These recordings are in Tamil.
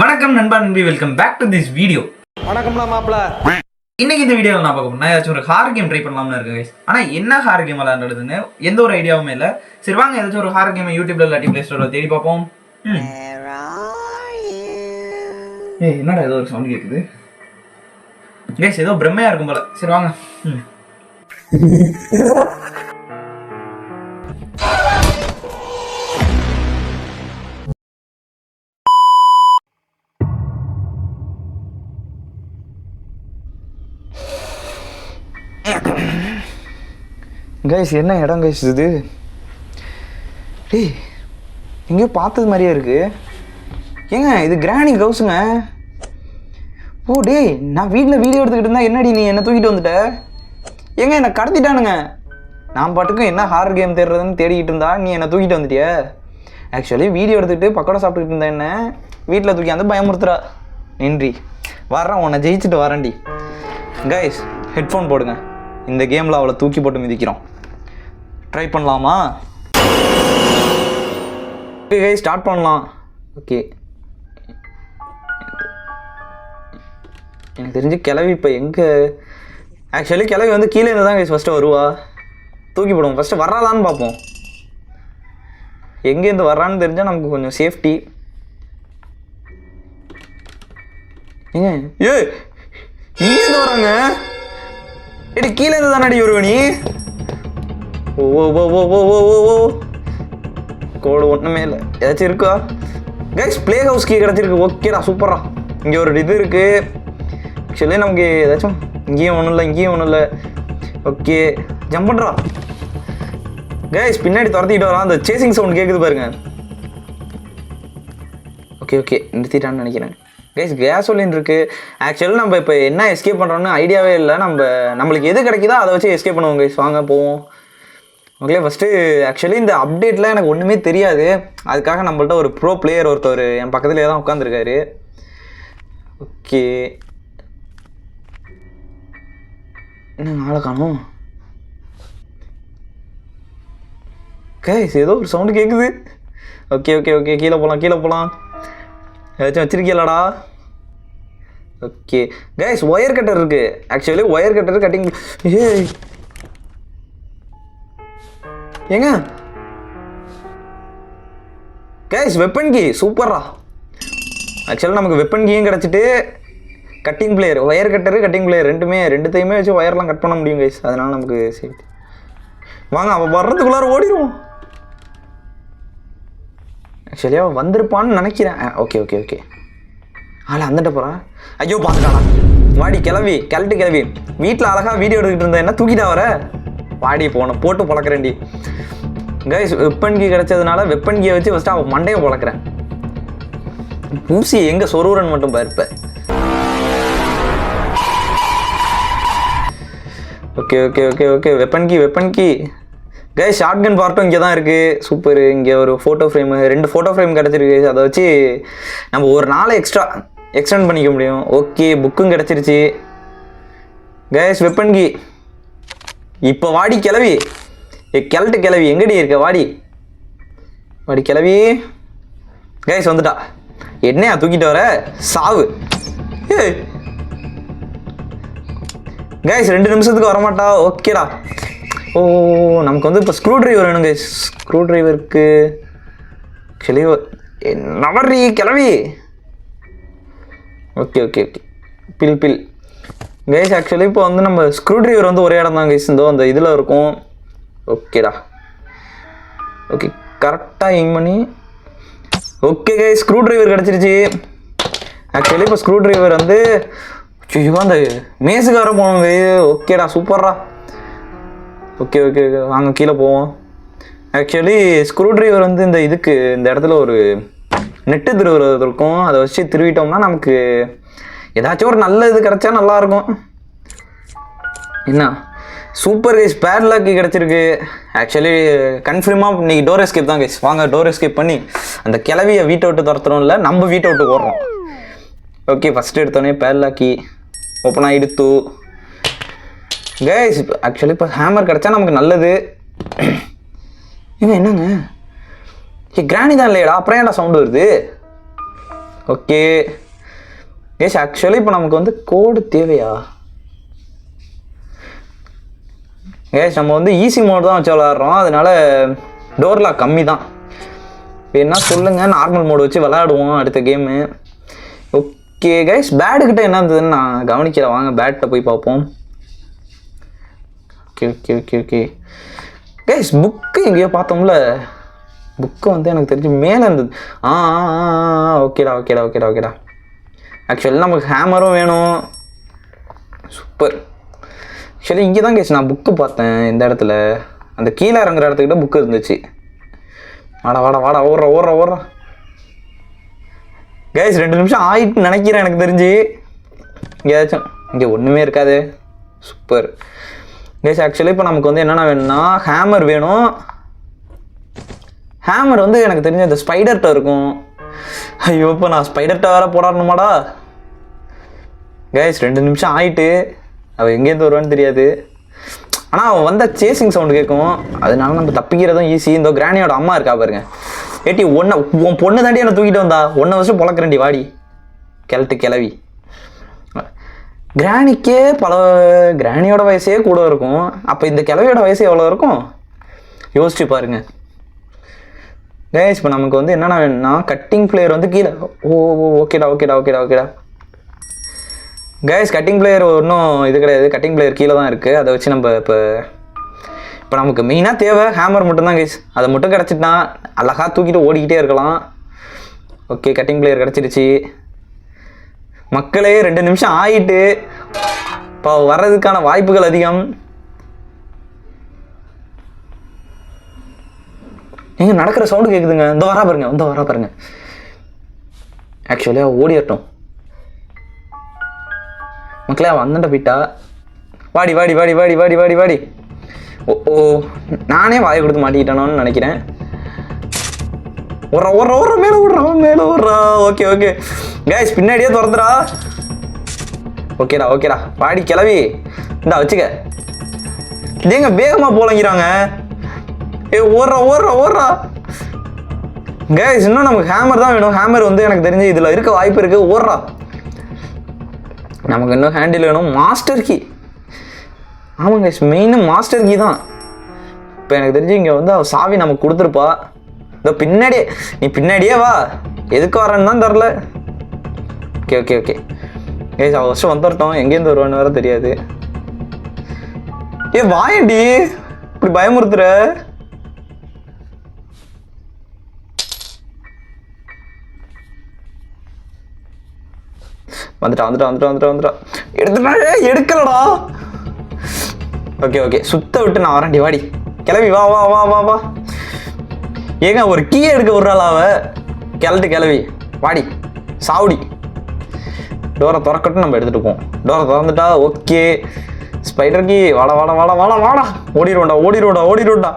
வணக்கம் நண்பா நண்பி welcome back to this video வணக்கம்ல மாப்பிள. இன்னைக்கு இந்த வீடியோவில் நான் பார்க்க போறேன். ஏதாச்சும் ஒரு ஹார் கேம் ட்ரை பண்ணலாம்னு இருக்கேன் guys. ஆனா என்ன ஹார் கேம் விளையாடுறதுன்னு எந்த ஒரு ஐடியாவுமே இல்லை. சரி வாங்க ஏதாச்சும் ஒரு ஹார் கேம் யூடியூப்ல இல்லாட்டி பிளே ஸ்டோர்ல தேடி பார்ப்போம். ஏய் என்னடா ஏதோ ஒரு சவுண்ட் கேட்குது கேஸ் ஏதோ பிரம்மையா இருக்கும் போல. சரி வாங்க. கைஸ் என்ன இடம் கைஸ் இது? டேய் எங்கேயோ பார்த்தது மாதிரியே இருக்கு. ஏங்க இது கிராணி ஹவுஸுங்க ஓ டேய் நான் வீட்டில் வீடியோ எடுத்துக்கிட்டு இருந்தா என்னடி நீ என்ன தூக்கிட்டு வந்துட்ட? ஏங்க என்னை கடத்திட்டானுங்க. நான் பாட்டுக்கும் என்ன ஹாரர் கேம் தேடுறதுன்னு தேடிக்கிட்டு இருந்தா நீ என்னை தூக்கிட்டு வந்துட்டிய? ஆக்சுவலி வீடியோ எடுத்துக்கிட்டு பக்கோடா சாப்பிட்டுக்கிட்டு இருந்தேன் என்ன? வீட்டில் தூக்கி வந்து பயமுறுத்துறா. நன்றி. வர்றேன் உன்னை ஜெயிச்சுட்டு வரேன்டி. கைஸ் ஹெட்ஃபோன் போடுங்க. இந்த கேமில் அவளை தூக்கி போட்டு மிதிக்கிறோம். ட்ரை பண்ணலாமா? ஓகே கை ஸ்டார்ட் பண்ணலாம். ஓகே எனக்கு தெரிஞ்சு கிளவி இப்போ எங்கே? ஆக்சுவலி கிளவி வந்து கீழே இருந்து தான் கைஸ் ஃபஸ்ட்டு வருவா. தூக்கி போடுவோம். ஃபஸ்ட்டு வர்றாதான்னு பார்ப்போம். எங்கேருந்து வர்றான்னு தெரிஞ்சால் நமக்கு கொஞ்சம் சேஃப்டி ஏங்க? ஏ இங்கேருந்து வராங்க இடி கீழே இருந்து தானடி வருவ நீ ஓ ஓ ஓ ஓ ஓ ஓ ஓ ஓ. கோடு ஒன்றுமே இல்லை. ஏதாச்சும் இருக்கா? கைஸ் ப்ளே ஹவுஸ் கீ கிடச்சிருக்கு ஓகேடா சூப்பரா இங்கே ஒரு இது இருக்குது ஆக்சுவலி நமக்கு ஏதாச்சும் இங்கேயும் ஒன்றும் இல்லை இங்கேயும் ஒன்றும் இல்லை. ஓகே ஜம்ப் பண்ணுறா கைஸ் பின்னாடி துரத்திக்கிட்டு வரான். அந்த சேசிங் சவுண்ட் கேட்குது பாருங்க. ஓகே ஓகே நிறுத்திட்டான்னு நினைக்கிறேன். கைஸ் கேசோலின் இருக்குது ஆக்சுவலாக நம்ம இப்போ என்ன எஸ்கேப் பண்ணுறோம்னு ஐடியாவே இல்லை. நம்ம நம்மளுக்கு எது கிடைக்குதோ அதை வச்சு எஸ்கேப் பண்ணுவோம் கைஸ் வாங்க போவோம். ஓகே ஃபஸ்ட்டு ஆக்சுவலி இந்த அப்டேட்லாம் எனக்கு ஒன்றுமே தெரியாது. அதுக்காக நம்மள்ட்ட ஒரு ப்ரோ பிளேயர் ஒருத்தர் என் பக்கத்துலேயே தான் உட்காந்துருக்காரு ஓகே என்ன நாளை காணும்? கைஸ் ஏதோ ஒரு சவுண்டு கேட்குது ஓகே ஓகே ஓகே கீழே போகலாம் கீழே போகலாம் ஏதாச்சும் வச்சிருக்கீங்களாடா ஓகே கைஸ் ஒயர் கட்டர் இருக்கு. ஆக்சுவலி ஒயர் கட்டர் கட்டிங் ஏய். ஏங்க? கைஸ் வெப்பன் கீ சூப்பரா ஆக்சுவலாக நமக்கு வெப்பன் கீயும் கிடச்சிட்டு cutting plier wire cutter cutting plier ரெண்டுமே ரெண்டுத்தையுமே வச்சு ஒயர்லாம் கட் பண்ண முடியும் கைஸ் அதனால நமக்கு சேஃப்டி வாங்க அவன் வர்றதுக்குள்ளார ஓடிடுவோம் ஆக்சுவலி அவன் வந்திருப்பான்னு நினைக்கிறேன். ஓகே ஓகே ஓகே ஆளா அந்தட்ட போகிறான் ஐயோ பார்த்துட்டானா வாடி கிளவி கிளட்டு கிளவி வீட்டில் அழகாக வீடியோ எடுத்துக்கிட்டு இருந்தேன் என்ன தூக்கிட்டா வர வாடி போன போட்டு பழக்கிறேன்டி. கைஸ் வெப்பன் கீ கிடைச்சதுனால வெப்பன் கீயை வச்சு ஃபஸ்ட்டு அவன் மண்டையை பழக்கிறேன். பூசி எங்கே சொருவரன் மட்டும் பார்ப்ப okay okay okay okay weapon key weapon key guys short gun பார்ட்டும் இங்கே தான் இருக்குது சூப்பர் இங்கே ஒரு ஃபோட்டோ ஃப்ரேமு ரெண்டு ஃபோட்டோ ஃப்ரேம் கிடச்சிருக்கு. அதை வச்சு நம்ம ஒரு நாள் எக்ஸ்ட்ரா எக்ஸ்டெண்ட் பண்ணிக்க முடியும். ஓகே புக்கும் கிடச்சிருச்சு. கேஸ் வெப்பன் கி இப்போ வாடி கிளவி. ஏ கிளட்டு கிளவி. எங்கடி இருக்க? வாடி. வாடி கிளவி. கேஸ் வந்துட்டா. என்னையா தூக்கிட்டு வர? சாவு. கேஸ் ரெண்டு நிமிஷத்துக்கு வரமாட்டா. ஓகேடா ஓ நமக்கு வந்து இப்போ ஸ்க்ரூ டிரைவர் வேணும் கேஸ் ஸ்க்ரூ டிரைவருக்கு ஆக்சுவலி நவர்றி கிளவி. Okay okay okay. Bill bill case actually இப்போ வந்து நம்ம ஸ்க்ரூ ட்ரைவர் வந்து ஒரே இடம் தான் கேஸ் இந்த அந்த இதில் இருக்கும். ஓகேடா ஓகே கரெக்டாக எய்ம் பண்ணி. ஓகே கே ஸ்க்ரூ ட்ரைவர் கிடச்சிருச்சு. ஆக்சுவலி இப்போ ஸ்க்ரூ ட்ரைவர் வந்து ஐயோ அந்த மேசுக்கார போனோங்க ஓகேடா சூப்பர்ரா ஓகே ஓகே ஓகே வாங்க கீழே போவோம். ஆக்சுவலி ஸ்க்ரூ ட்ரைவர் வந்து இந்த இதுக்கு இந்த இடத்துல ஒரு நெட்டு திருவுறது இருக்கும் அதை வச்சு திருவிட்டோம்னா நமக்கு ஏதாச்சும் ஒரு நல்ல இது கிடைச்சா நல்லா இருக்கும் என்ன சூப்பர் கைஸ் பேட்லாக்கு கிடச்சிருக்கு. ஆக்சுவலி கன்ஃபார்மாக இன்னைக்கு டோர் எஸ்கேப் தான் கைஸ் வாங்க டோர் எஸ்கேப் பண்ணி அந்த கிளவியை வீட்டை விட்டு துரத்துறோம்ல நம்ம வீட்டை விட்டு ஓடுறோம். ஓகே ஃபஸ்ட்டு எடுத்தோடனே பேட்லாக்கி ஓப்பன் ஆகிடுத்து கைஸ் ஆக்சுவலி இப்போ ஹேமர் கிடச்சா நமக்கு நல்லது. இவன் என்னங்க? கிராணி தான் இல்லையடா. அப்புறம் ஏன்டா சவுண்டு வருது? ஓகே ஏஷ் ஆக்சுவலி இப்போ நமக்கு வந்து கோடு தேவையா? ஏஷ் நம்ம வந்து ஈஸி மோட் தான் வச்சு விளாட்றோம் அதனால டோர் லாக் கம்மி தான். என்ன சொல்லுங்கள் நார்மல் மோடு வச்சு விளையாடுவோம் அடுத்த கேமு ஓகே கைஸ் பேட்டுக்கிட்ட என்ன இருந்ததுன்னு நான் கவனிக்கல. வாங்க பேட்டை போய் பார்ப்போம். Okay okay okay okay guys book எங்கேயோ பார்த்தோம்ல. புக்கு வந்து எனக்கு தெரிஞ்சு மேலே இருந்தது. ஆ ஓகேடா ஓகேடா ஓகேடா ஓகேடா. ஆக்சுவலி நமக்கு ஹேமரும் வேணும். சூப்பர் ஆக்சுவலி இங்கே தான் கேச்சு நான் புக்கு பார்த்தேன் இந்த இடத்துல. அந்த கீழே இறங்குற இடத்துக்கிட்ட புக்கு இருந்துச்சு. வாடா வாடா வாடா ஓடுறா ஓடுற ஓடுறா. கேஸ் ரெண்டு நிமிஷம் ஆயிட்டு நினைக்கிறேன் எனக்கு தெரிஞ்சு. எங்கேயாச்சும் இங்கே ஒன்றுமே இருக்காது. சூப்பர் கேஸ் ஆக்சுவலி இப்போ நமக்கு வந்து என்னென்ன வேணும்னா ஹேமர் வேணும். ஹேமர் வந்து எனக்கு தெரிஞ்ச இந்த ஸ்பைடர்கிட்ட இருக்கும். ஐயோ இப்போ நான் ஸ்பைடர்கிட்ட வேற போராடணுமாடா? கைஸ் ரெண்டு நிமிஷம் ஆயிட்டு அவள் எங்கேருந்து வருவான்னு தெரியாது. ஆனால் அவன் வந்த சேசிங் சவுண்டு கேட்கும் அதனால நம்ம தப்பிக்கிறதும் ஈஸி இந்த கிராணியோட அம்மா இருக்கா பாருங்க. ஏட்டி ஒன்றை உன் பொண்ணு தாண்டி என்னை தூக்கிட்டு வந்தா? ஒன்றை வருஷம் பொழக்கிறேன்டி வாடி. கிளட்டு கிளவி. கிராணிக்கே பல கிராணியோட வயசே கூட இருக்கும். அப்போ இந்த கிளவியோட வயசு எவ்வளோ இருக்கும்? யோசிச்சு பாருங்கள் கேஸ் இப்போ நமக்கு வந்து என்னென்ன வேணும்னா கட்டிங் பிளேயர் வந்து கீழே. ஓ ஓ, ஓகேடா ஓகேடா ஓகேடா ஓகேடா கைஸ் கட்டிங் பிளேயர் ஒன்றும் இது கிடையாது. கட்டிங் பிளேயர் கீழே தான் இருக்குது அதை வச்சு நம்ம இப்போ இப்போ நமக்கு மெயினாக தேவை ஹேமர் மட்டும்தான் கைஸ் அதை மட்டும் கிடச்சிட்டா அழகாக தூக்கிட்டு ஓடிக்கிட்டே இருக்கலாம். ஓகே கட்டிங் பிளேயர் கிடச்சிருச்சு மக்களே ரெண்டு நிமிஷம் ஆகிட்டு இப்போ வர்றதுக்கான வாய்ப்புகள் அதிகம். எங்க நடக்கிற சவுண்டு கேட்குதுங்க இந்த வரா பாருங்க. இந்த வரா பாருங்க. ஆக்சுவலி ஓடிடட்டும் மக்களே அவன் அந்தண்ட போயிட்டா. வாடி வாடி வாடி வாடி வாடி வாடி வாடி. ஓ ஓ நானே வாயை கொடுத்து மாட்டிக்கிட்டேனோன்னு நினைக்கிறேன். ஓடுறா ஓடுறா ஓடுற மேலே ஓடுறான் மேலே ஓடுறா. ஓகே ஓகே கைஸ் பின்னாடியே திறந்துடா. ஓகேடா ஓகேடா வாடி கிளவி. இந்தா வச்சுக்க. ஏங்க வேகமாக போலங்கிறாங்க. ஏ ஓடுறா ஓடுறா ஓடுறா. கேஸ் இன்னும் நமக்கு ஹேமர் தான் வேணும். ஹேமர் வந்து எனக்கு தெரிஞ்சு இதில் இருக்க வாய்ப்பு இருக்கு. ஓடுறா. நமக்கு இன்னும் ஹேண்டில் வேணும். மாஸ்டர் கீ ஆமாங்க மெயின் மாஸ்டர் கீ தான். இப்போ எனக்கு தெரிஞ்சு இங்கே வந்து அவள் சாவி நமக்கு கொடுத்துருப்பா. இதோ பின்னாடியே நீ பின்னாடியே வா. எதுக்கு வரேன்னு தான் தெரில. ஓகே ஓகே ஓகே கேஸ் அவள் வருஷம் வந்துட்டோம் எங்கேருந்து வருவான்னு வர தெரியாது. ஏ வாயண்டி. இப்படி பயமுறுத்துற. வந்துட்டா வந்துட்டா வந்துட்டா வந்துட்டா வந்துட்டா. எடுத்துட்டா எடுக்கலடா. Okay okay. சுத்த விட்டு நான் வரேன்டி வாடி. கிளம்பி வா வா வா வா வா. ஏங்க ஒரு கீ எடுக்க விட்றாள் அவ கிளட்டு கிளவி வாடி சாவுடி. டோரை திறக்கட்டும் நம்ம எடுத்துகிட்டு போவோம். டோரை திறந்துட்டா ஓகே. ஸ்பைடர் கீ வாடா வாடா வாடா வாடா வாடா. ஓடிடுவோண்டா ஓடிடுவோண்டா ஓடிடுவோண்டா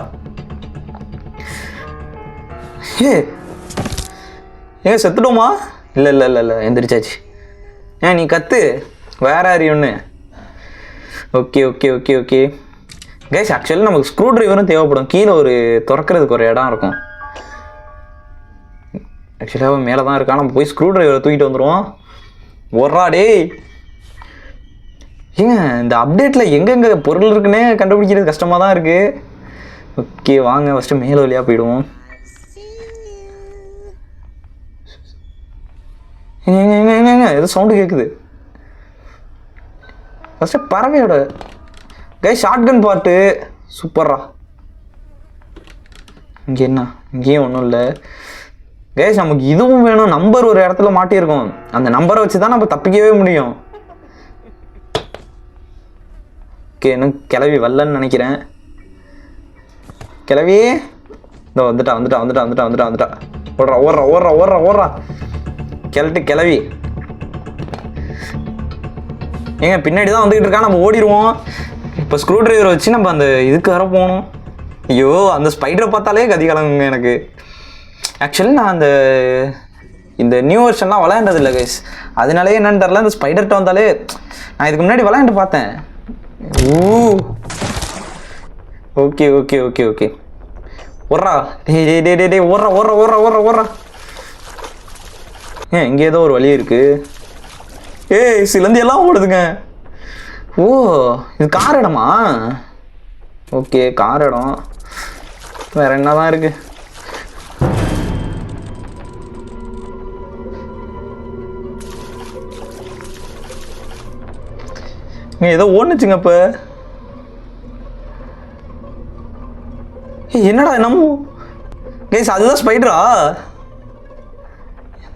ஏ ஏன் செத்துட்டோமா? இல்லை இல்லை இல்லை இல்லை எந்திரிச்சாச்சு. ஏன் நீ கத்து? வேற ஒன்று okay okay okay okay guys actually நமக்கு ஸ்க்ரூ டிரைவரும் தேவைப்படும். கீழே ஒரு திறக்கிறதுக்கு ஒரு இடம் இருக்கும். ஆக்சுவலாக மேலே தான் இருக்கான். நம்ம போய் ஸ்க்ரூ ட்ரைவரை தூக்கிட்டு வந்துடுவோம் ஒர்றா டேய். ஏங்க இந்த அப்டேட்டில் எங்கெங்கே பொருள் இருக்குன்னே கண்டுபிடிக்கிறது கஷ்டமாக தான் இருக்குது ஓகே வாங்க ஃபஸ்ட்டு மேலே வழியாக போயிடுவோம் ஏங்க, ஏங்க, ஏங்க, ஏங்க, ஏங்க, ஏதோ சவுண்டு கேட்குது ஃபஸ்ட்டு பறவையோட கை ஷார்ட்கன் பாட்டு. சூப்பர்ரா இங்கே என்ன? இங்கேயும் ஒன்றும் இல்லை. கைஸ் நமக்கு இதுவும் வேணும். நம்பர் ஒரு இடத்துல மாட்டியிருக்கோம். அந்த நம்பரை வச்சு தான் நம்ம தப்பிக்கவே முடியும். ஓகே இன்னும் கிளவி வரலன்னு நினைக்கிறேன். கிளவி இந்த வந்துட்டா வந்துட்டா வந்துட்டா வந்துட்டா வந்துட்டா வந்துட்டா. ஓடுறா ஓடுறா ஓடுறா ஓடுறா ஓடுறா. கிளட்டு கிளவி ஏங்க பின்னாடி தான் வந்துக்கிட்டு இருக்கா நம்ம ஓடிடுவோம் இப்போ ஸ்க்ரூ ட்ரைவர் வச்சு நம்ம அந்த இதுக்கு வர போகணும். ஐயோ அந்த ஸ்பைடரை பார்த்தாலே கதி கலங்குங்க எனக்கு. ஆக்சுவலி நான் அந்த இந்த நியூ வருஷன்லாம் விளையாண்டது இல்லை கைஸ் அதனாலே என்னன்னு தெரில இந்த ஸ்பைடர்கிட்ட வந்தாலே நான் இதுக்கு முன்னாடி விளையாண்டு பார்த்தேன். ஓ ஓகே ஓகே ஓகே ஓகே. ஓடுறா டே டே டே டே டேய் ஓடுறா ஓடுறா ஓடுறா ஓடுறா ஓடுறா ஏன் இங்கே ஏதோ ஒரு வழி இருக்கு. ஏய் சிலந்தி எல்லாம் ஓடுதுங்க. ஓ இது கார் இடமா? ஓகே கார் இடம். வேற என்னதான் இருக்கு? இங்க ஏதோ ஓடுனுச்சுங்க இப்போ. ஏய், என்னடா என்னமோ? கேஸ் அதுதான் ஸ்பைடரா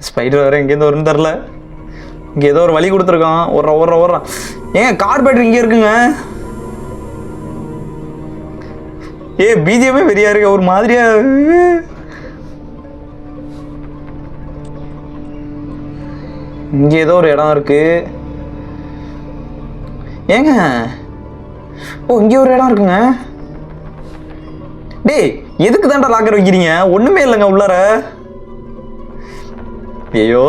ஸ்பைடர் வேறு எங்கேருந்து வரும்னு தெரில. இங்கே ஏதோ ஒரு வழி கொடுத்துருக்கான். ஒரு ஓடுறா ஓடுறா ஏங்க கார் பேட்டரி இங்கே இருக்குங்க? ஏ பிஜிஎம்மே பெரியா இருக்கு ஒரு மாதிரியா? இங்கே ஏதோ ஒரு இடம் இருக்கு. ஏங்க? ஓ இங்கே ஒரு இடம் இருக்குங்க. டேய் எதுக்கு தான்டா லாக்கர் வைக்கிறீங்க? ஒன்றுமே இல்லைங்க உள்ளார. ஐயோ.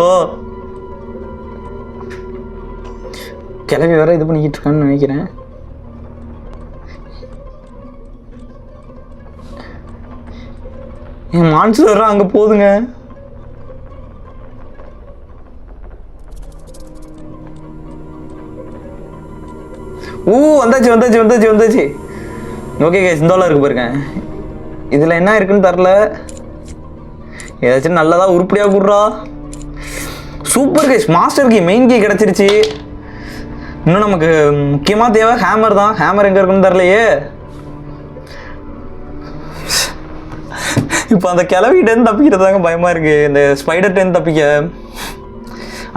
கிளவி வேற இது பண்ணிக்கிட்டு இருக்கான்னு நினைக்கிறேன். என் மான்சு வர அங்க போதுங்க. ஊ வந்தாச்சு வந்தாச்சு வந்தாச்சு வந்தாச்சு. ஓகே கேஸ் சிந்தோலா இருக்கு பாருங்க. இதில் என்ன இருக்குன்னு தெரில ஏதாச்சும் நல்லதா உருப்படியாக கூடுறா. Super guys master key main key கிடச்சிருச்சு. இன்னும் நமக்கு முக்கியமாக தேவை ஹேமர் தான். ஹேமர் எங்கே இருக்குன்னு தெரிலையே இப்போ அந்த கிளவிட்டேருந்து தப்பிக்கிறதாங்க பயமாக இருக்குது இந்த ஸ்பைடர்டேருந்து தப்பிக்க.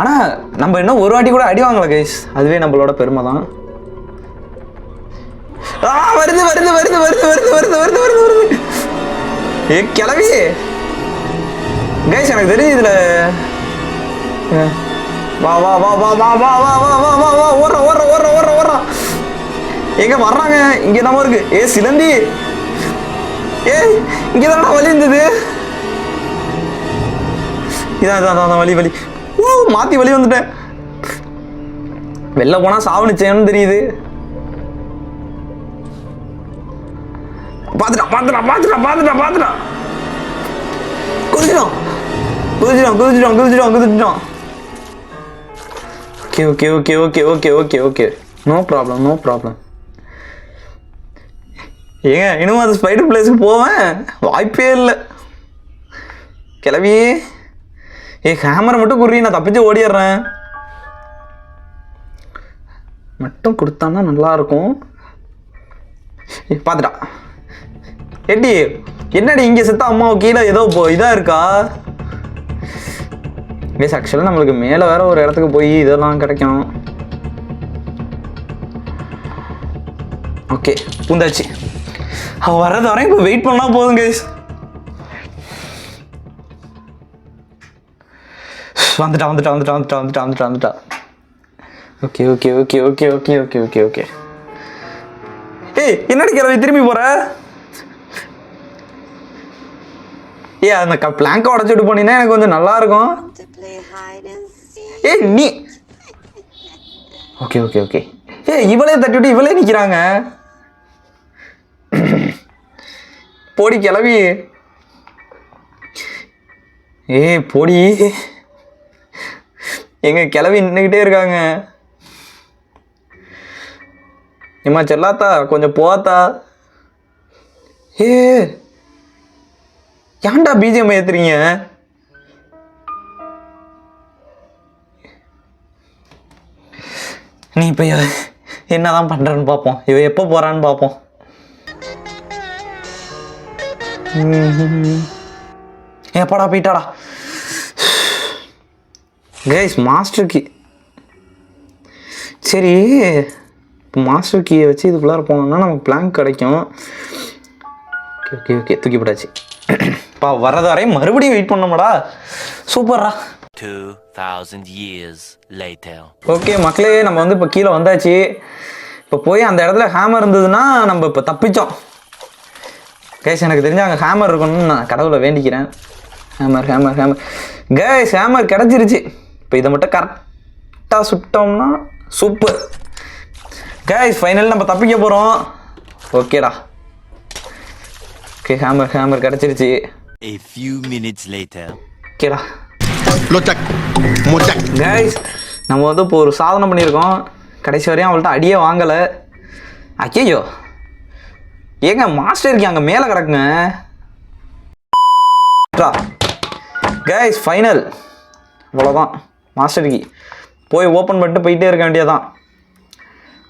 ஆனால் நம்ம இன்னும் ஒரு வாட்டி கூட அடி கைஸ் அதுவே நம்மளோட பெருமை தான். ஆ வருது வருது வருது வருது வருது வருது வருது வருது வருது. ஏ கிளவி கைஸ் எனக்கு தெரியுது இதில் வா வா வா வா வா வா வா வா வா வா வா ஓடுற ஓடுற ஓடுற ஓடுற ஓடுற எங்க வர்றாங்க இங்க நம்ம இருக்கு ஏ சிலந்தி ஏ இங்க தானடா வலி இருந்தது இதான் இதான் இதான், வலி வலி ஓ மாத்தி வலி வந்துட்டேன் வெளில போனா சாவணிச்சேன்னு தெரியுது பாத்துட்டான் பாத்துட்டான் பாத்துட்டான் பார்த்துட்டான் பாத்துட்டான் குதிச்சிடும் குதிச்சிடும் குதிச்சிடும் குதிச்சிடும் குதிச்சிடும் okay okay okay okay okay okay okay no problem no problem ஏங்க இன்னும் அந்த ஸ்பைடர் பிளேஸுக்கு போவேன்? வாய்ப்பே இல்லை. கிளவி ஏ கேமரா மட்டும் குறி நான் தப்பிச்சு ஓடிடுறேன். மட்டும் கொடுத்தான்னா நல்லாயிருக்கும் பார்த்துட்டா எட்டி என்னடி இங்கே செத்தா அம்மாவுக்கு கீழே ஏதோ இப்போ இதாக இருக்கா? கேஸ் ஆக்சுவலாக நம்மளுக்கு மேலே வேற ஒரு இடத்துக்கு போய் இதெல்லாம் கிடைக்கும். ஓகே பூந்தாச்சு. அவ வர்றது வரையும் இப்போ வெயிட் பண்ணா போதும் கேஸ் வந்துட்டா வந்துட்டா வந்துட்டா வந்துட்டா வந்துட்டா வந்துட்டா வந்துட்டா. Okay okay okay okay okay okay okay okay ஏய் என்னடி கிளவி திரும்பி போற? ஏ அந்த பிளாங்க உடச்சிட்டு போனீங்கன்னா எனக்கு கொஞ்சம் நல்லா இருக்கும் ஏ நீ ஓகே ஓகே ஓகே ஏ இவளே தட்டிவிட்டு இவளே நிற்கிறாங்க போடி கிளவி ஏ போடி. எங்க கிளவி நின்றுக்கிட்டே இருக்காங்க. ஏமா செல்லாத்தா கொஞ்சம் போத்தா ஏ ஏன்டா பிஜிஎம் ஏத்துறீங்க? நீ இப்போ என்னதான் பண்ணுறன்னு பார்ப்போம். இவ எப்போ போகிறான்னு பார்ப்போம். எப்படா போயிட்டாடா. கைஸ் மாஸ்டர் கீ சரி இப்போ மாஸ்டர் கீயை வச்சு இதுக்குள்ளார போனோம்னா நமக்கு பிளாங்க் கிடைக்கும். ஓகே ஓகே ஓகே தூக்கி போட்டாச்சு. பா வர்றது வரையும் மறுபடியும் வெயிட் பண்ணோம்டா சூப்பர்ரா. 2,000 years later. ஓகே மக்களே நம்ம வந்து இப்போ கீழே வந்தாச்சு. இப்போ போய் அந்த இடத்துல ஹேமர் இருந்ததுன்னா நம்ம இப்போ தப்பிச்சோம். கேஸ் எனக்கு தெரிஞ்ச அங்கே ஹேமர் இருக்கணும்னு நான் கடவுளை வேண்டிக்கிறேன். Hammer hammer hammer guys hammer கிடச்சிருச்சு. இப்போ இதை மட்டும் கரெக்டாக சுட்டோம்னா சூப்பர் கேஸ் ஃபைனல் நம்ம தப்பிக்க போகிறோம் ஓகேடா ஓகே ஹேமர் ஹேமர் கிடச்சிருச்சு. A few minutes later. ஓகேடா. கைஸ் நம்ம வந்து இப்போ ஒரு சாதனை பண்ணியிருக்கோம். கடைசி வரையும் அவள்கிட்ட அடியே வாங்கலை. ஐயோ ஏங்க மாஸ்டருக்கு அங்கே மேலே கிடக்குங்க. கைஸ் ஃபைனல் அவ்வளோதான் மாஸ்டருக்கு போய் ஓப்பன் பண்ணிட்டு போயிட்டே இருக்க வேண்டியதான்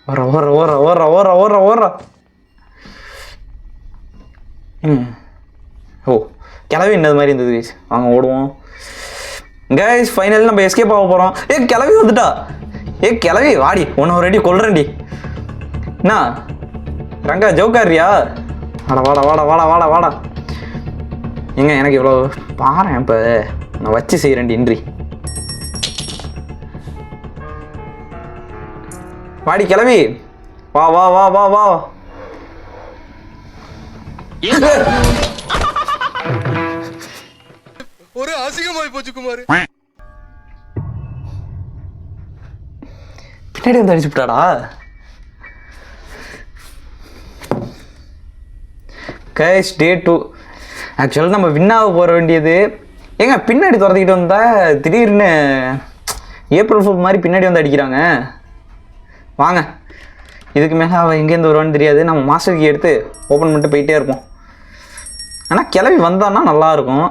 ஓர ஓர ஓர ஓர ஓர ஓர ஓர ம். ஓ. கிளவி என்னது மாதிரி இருந்தது கைஸ் வாங்க ஓடுவோம். கைஸ் ஃபைனல் நம்ம எஸ்கேப் ஆக போகிறோம் ஏ கிளவி வந்துட்டா. ஏ கிளவி வாடி. உன்னை ஒரு அடி கொல்றேன்டி. என்ன? ரங்கா ஜோக்காரியா வாடா வாடா வாடா வாடா வாடா வாடா. ஏங்க எனக்கு இவ்வளோ பாறேன் இப்போ நான் வச்சு செய்கிறேன்டி இன்றி. வாடி கிளவி. வா வா வா வா வா. ஒரே அசிங்கமாயி போச்சு குமார். பின்னாடி வந்து அடிச்சு விட்டாடா? கைஸ் டே டூ ஆக்சுவலாக நம்ம வின்னாக போக வேண்டியது. ஏங்க பின்னாடி திறந்துக்கிட்டு வந்தால் திடீர்னு ஏப்ரல் ஃபுல் மாதிரி பின்னாடி வந்து அடிக்கிறாங்க. வாங்க. இதுக்கு மேலே அவள் எங்கேருந்து வருவான்னு தெரியாது. நம்ம மாஸ்டர் கீ எடுத்து ஓப்பன் பண்ணிட்டு போயிட்டே இருப்போம். ஆனால் கிளம்பி வந்தான்னா நல்லாயிருக்கும்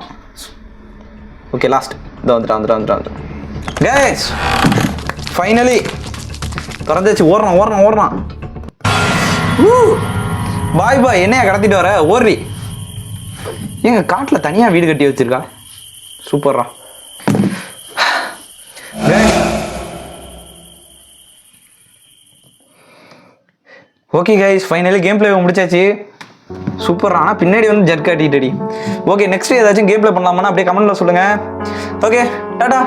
ஓகே லாஸ்ட் இதோ வந்துட்டா வந்துட்டு வந்துட்டா வந்துட்டு கேஸ் ஃபைனலி திறந்துச்சு ஓடுறான் ஓடுறான் ஓடுறான். பாய் பாய் என்னையா கடத்திட்டு வர? ஓடுறி. ஏங்க காட்டில் தனியாக வீடு கட்டி வச்சிருக்கா? சூப்பர்ரா okay guys finally game play முடிச்சாச்சு. சூப்பர் ஆனால் பின்னாடி வந்து ஜட் காட்டிட்டடி. ஓகே நெக்ஸ்ட் ஏதாச்சும் கேம் பண்ணலாமா அப்படியே கமெண்ட்டில் சொல்லுங்கள் ஓகே டாடா.